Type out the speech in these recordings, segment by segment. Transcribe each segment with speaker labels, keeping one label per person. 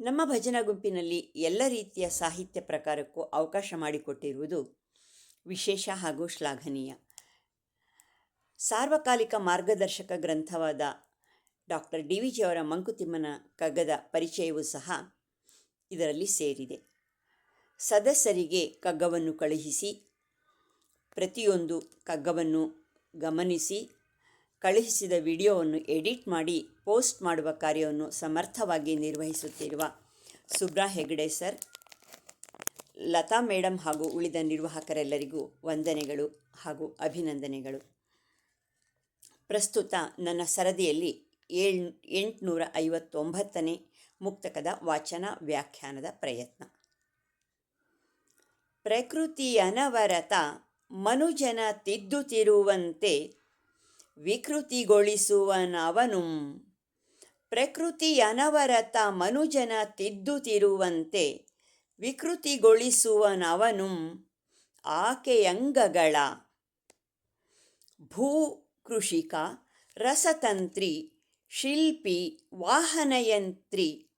Speaker 1: ನಮ್ಮ ಭಜನಾ ಗುಂಪಿನಲ್ಲಿ ಎಲ್ಲ ರೀತಿಯ ಸಾಹಿತ್ಯ ಪ್ರಕಾರಕ್ಕೂ ಅವಕಾಶ ಮಾಡಿಕೊಟ್ಟಿರುವುದು ವಿಶೇಷ ಹಾಗೂ ಶ್ಲಾಘನೀಯ. ಸಾರ್ವಕಾಲಿಕ ಮಾರ್ಗದರ್ಶಕ ಗ್ರಂಥವಾದ ಡಾಕ್ಟರ್ ಡಿ. ವಿ ಜಿಯವರ ಮಂಕುತಿಮ್ಮನ ಕಗ್ಗದ ಪರಿಚಯವೂ ಸಹ ಇದರಲ್ಲಿ ಸೇರಿದೆ. ಸದಸ್ಯರಿಗೆ ಕಗ್ಗವನ್ನು ಕಳುಹಿಸಿ, ಪ್ರತಿಯೊಂದು ಕಗ್ಗವನ್ನು ಗಮನಿಸಿ ಕಳುಹಿಸಿದ ವಿಡಿಯೋವನ್ನು ಎಡಿಟ್ ಮಾಡಿ ಪೋಸ್ಟ್ ಮಾಡುವ ಕಾರ್ಯವನ್ನು ಸಮರ್ಥವಾಗಿ ನಿರ್ವಹಿಸುತ್ತಿರುವ ಸುಬ್ರಾ ಹೆಗಡೆ ಸರ್, ಲತಾ ಮೇಡಮ್ ಹಾಗೂ ಉಳಿದ ನಿರ್ವಾಹಕರೆಲ್ಲರಿಗೂ ವಂದನೆಗಳು ಹಾಗೂ ಅಭಿನಂದನೆಗಳು. ಪ್ರಸ್ತುತ ನನ್ನ ಸರದಿಯಲ್ಲಿ ಏಳ್, ಎಂಟುನೂರ ಐವತ್ತೊಂಬತ್ತನೇ ಮುಕ್ತಕದ ವಾಚನ ವ್ಯಾಖ್ಯಾನದ ಪ್ರಯತ್ನ. ಪ್ರಕೃತಿ ಅನವರತ ಮನುಜನ ತಿದ್ದುತ್ತಿರುವಂತೆ ವಿಕೃತಿಗೊಳಿಸುವನವನು. ಪ್ರಕೃತಿ ಅನವರತ ಮನುಜನ ತಿದ್ದುತ್ತಿರುವಂತೆ ವಿಕೃತಿಗೊಳಿಸುವನವನು ಆಕೆಯಂಗಗಳ. ಭೂ ಕೃಷಿಕ ರಸತಂತ್ರಿ, ಶಿಲ್ಪಿ, ವಾಹನಯಂತ್ರಿ,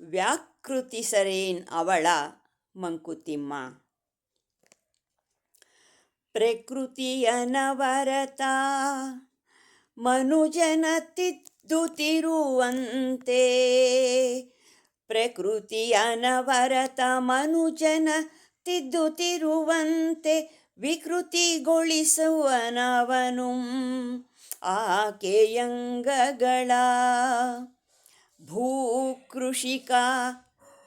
Speaker 1: ವ್ಯಾಕೃತಿಸರೇನ್ ಅವಳ ಮಂಕುತಿಮ್ಮ. ಪ್ರಕೃತಿಯನವರತ ಮನುಜನ ತಿದ್ದುತ್ತಿರುವಂತೆ ಪ್ರಕೃತಿಯನವರತ ಮನುಜನ ತಿದ್ದುತ್ತಿರುವಂತೆ ವಿಕೃತಿಗೊಳಿಸುವನವನು ಆಕೆಯಂಗಗಳ ಭೂಕೃಷಿಕ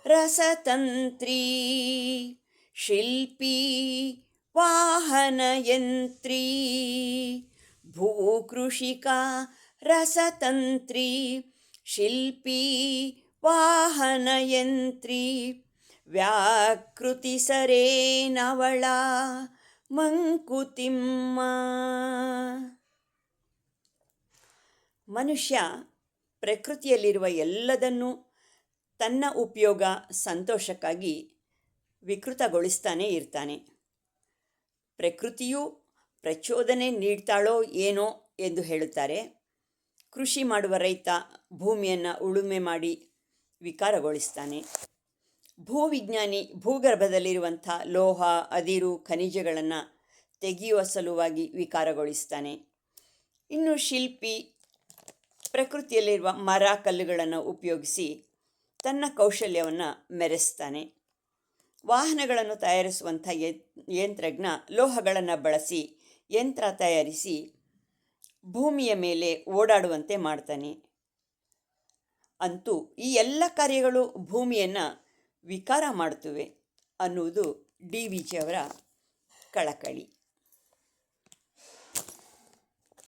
Speaker 1: ರಸತಂತ್ರಿ ಶಿಲ್ಪಿ ವಾಹನಯಂತ್ರಿ, ಭೂಕೃಷಿಕ, ರಸತಂತ್ರಿ, ಶಿಲ್ಪಿ, ವಾಹನಯಂತ್ರಿ ವ್ಯಾಕೃತಿಸರೇನವಳ ಮಂಕುತಿಮ್ಮ. ಮನುಷ್ಯ ಪ್ರಕೃತಿಯಲ್ಲಿರುವ ಎಲ್ಲದನ್ನೂ ತನ್ನ ಉಪಯೋಗ ಸಂತೋಷಕ್ಕಾಗಿ ವಿಕೃತಗೊಳಿಸ್ತಾನೆ ಇರ್ತಾನೆ. ಪ್ರಕೃತಿಯು ಪ್ರಚೋದನೆ ನೀಡ್ತಾಳೋ ಏನೋ ಎಂದು ಹೇಳುತ್ತಾರೆ. ಕೃಷಿ ಮಾಡುವ ರೈತ ಭೂಮಿಯನ್ನು ಉಳುಮೆ ಮಾಡಿ ವಿಕಾರಗೊಳಿಸ್ತಾನೆ. ಭೂವಿಜ್ಞಾನಿ ಭೂಗರ್ಭದಲ್ಲಿರುವಂಥ ಲೋಹ, ಅದಿರು, ಖನಿಜಗಳನ್ನು ತೆಗೆಯುವ ಸಲುವಾಗಿ ವಿಕಾರಗೊಳಿಸ್ತಾನೆ. ಇನ್ನು ಶಿಲ್ಪಿ ಪ್ರಕೃತಿಯಲ್ಲಿರುವ ಮರ ಕಲ್ಲುಗಳನ್ನು ಉಪಯೋಗಿಸಿ ತನ್ನ ಕೌಶಲ್ಯವನ್ನು ಮೆರೆಸ್ತಾನೆ. ವಾಹನಗಳನ್ನು ತಯಾರಿಸುವಂಥ ಯಂತ್ರಜ್ಞ ಲೋಹಗಳನ್ನು ಬಳಸಿ, ಯಂತ್ರ ತಯಾರಿಸಿ ಭೂಮಿಯ ಮೇಲೆ ಓಡಾಡುವಂತೆ ಮಾಡ್ತಾನೆ. ಅಂತೂ ಈ ಎಲ್ಲ ಕಾರ್ಯಗಳು ಭೂಮಿಯನ್ನು ವಿಕಾರ ಮಾಡುತ್ತವೆ ಅನ್ನುವುದು ಡಿ ವಿ ಜಿಯವರ ಕಳಕಳಿ.